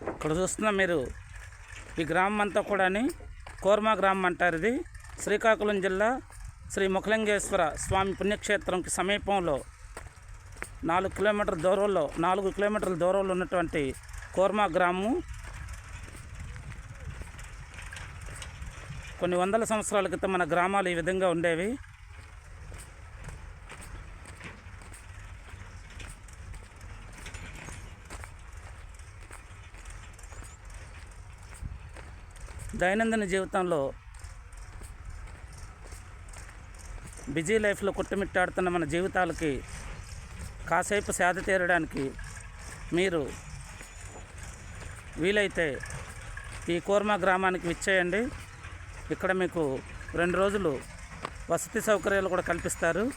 ఇక్కడ చూస్తున్న మీరు ఈ గ్రామం అంతా కూడాని కోర్మా గ్రామం అంటారు ఇది. శ్రీకాకుళం జిల్లా శ్రీ ముఖలింగేశ్వర స్వామి పుణ్యక్షేత్రంకి సమీపంలో నాలుగు కిలోమీటర్ల దూరంలో నాలుగు కిలోమీటర్ల దూరంలో ఉన్నటువంటి కోర్మా గ్రామము కొన్ని వందల సంవత్సరాల క్రితం మన గ్రామాలు ఈ విధంగా ఉండేవి. దైనందిన జీవితంలో బిజీ లైఫ్లో కొట్టుమిట్టాడుతున్న మన జీవితాలకి కాసేపు సేద తీరడానికి మీరు వీలైతే ఈ కోర్మా గ్రామానికి విచ్చేయండి. ఇక్కడ మీకు రెండు రోజులు వసతి సౌకర్యాలు కూడా కల్పిస్తారు.